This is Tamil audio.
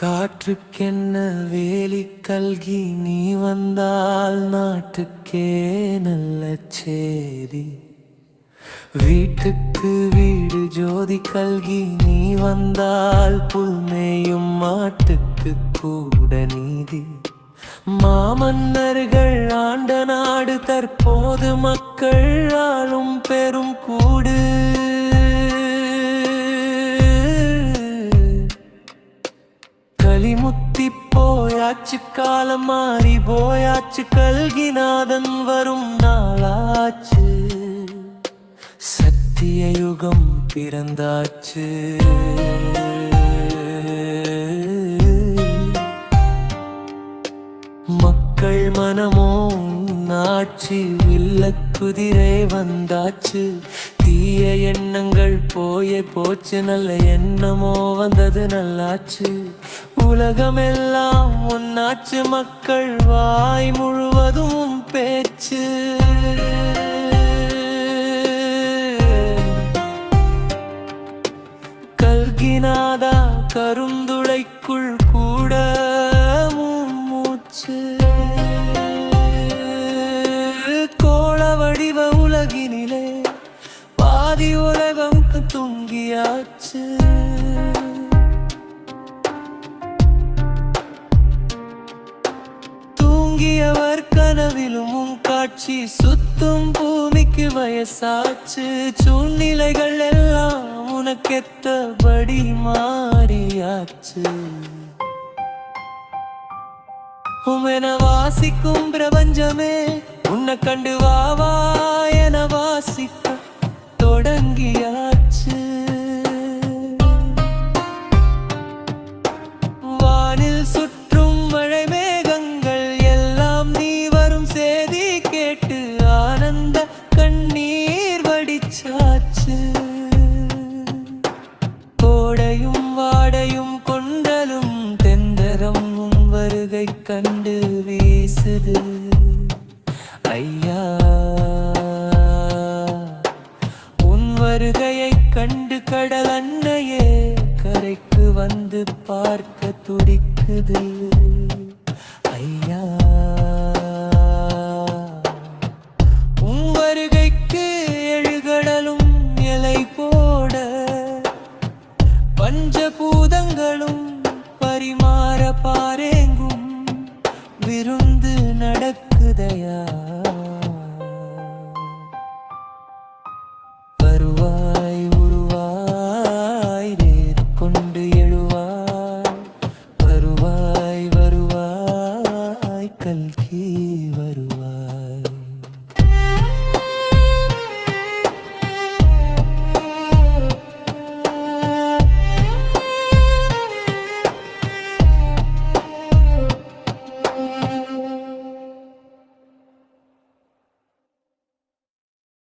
காற்றுக்கென்ன வேலி கல்கி நீ வந்தால் நாட்டுக்கே நல்ல சேரி வீட்டுக்கு வீடு ஜோதி கல்கி நீ வந்தால் புல்மேயும் மாட்டுக்கு கூட நீதி. மாமன்னர்கள் ஆண்ட நாடு தற்போது மக்கள் ஆளும் பெரும் கூடு. காலம் மாறி போயாச்சு கல்கிநாதன் வரும் நாளாச்சு. சத்திய யுகம் பிறந்தாச்சு. மக்கள் மனமோ நாச்சு வில்ல குதிரை வந்தாச்சு. தீய எண்ணங்கள் போயே போச்சு நல்ல எண்ணமோ வந்தது நல்லாச்சு. உலகமெல்லாம் ஒன்னாச்சு மக்கள் வாய் முழுவதும் பேச்சு. கல்கினாதா கருந்துளைக்குள் கூட பாதி உலகம் தூங்கியாச்சு. தூங்கியவர் கனவிலும் காட்சி சுத்தும் பூமிக்கு வயசாச்சு. சூழ்நிலைகள் எல்லாம் உனக்கெத்தபடி மாறியாச்சு. உமென வாசிக்கும் பிரபஞ்சமே உன்னை கண்டு வாவா என வாசிக்கும் தொடங்கியாச்சு வானில் சுற்றும் மழை மேகங்கள் எல்லாம் நீ வரும் செய்தி கேட்டு ஆனந்த கண்ணீர் வடிச்சாச்சு. கோடையும் வாடையும் கொண்டலும் தெந்தரம் வருகை கண்டு வீசுது. ஐயா. வருகையை கண்டு கடல் அன்னையே கரைக்கு வந்து பார்க்க துடிக்குது. ஐயா உன் வருகைக்கு எழுகடலும் இலை போட பஞ்சபூதங்களும் பரிமாற பாரேங்கும் விருந்து நடக்குதையா? வருவாய்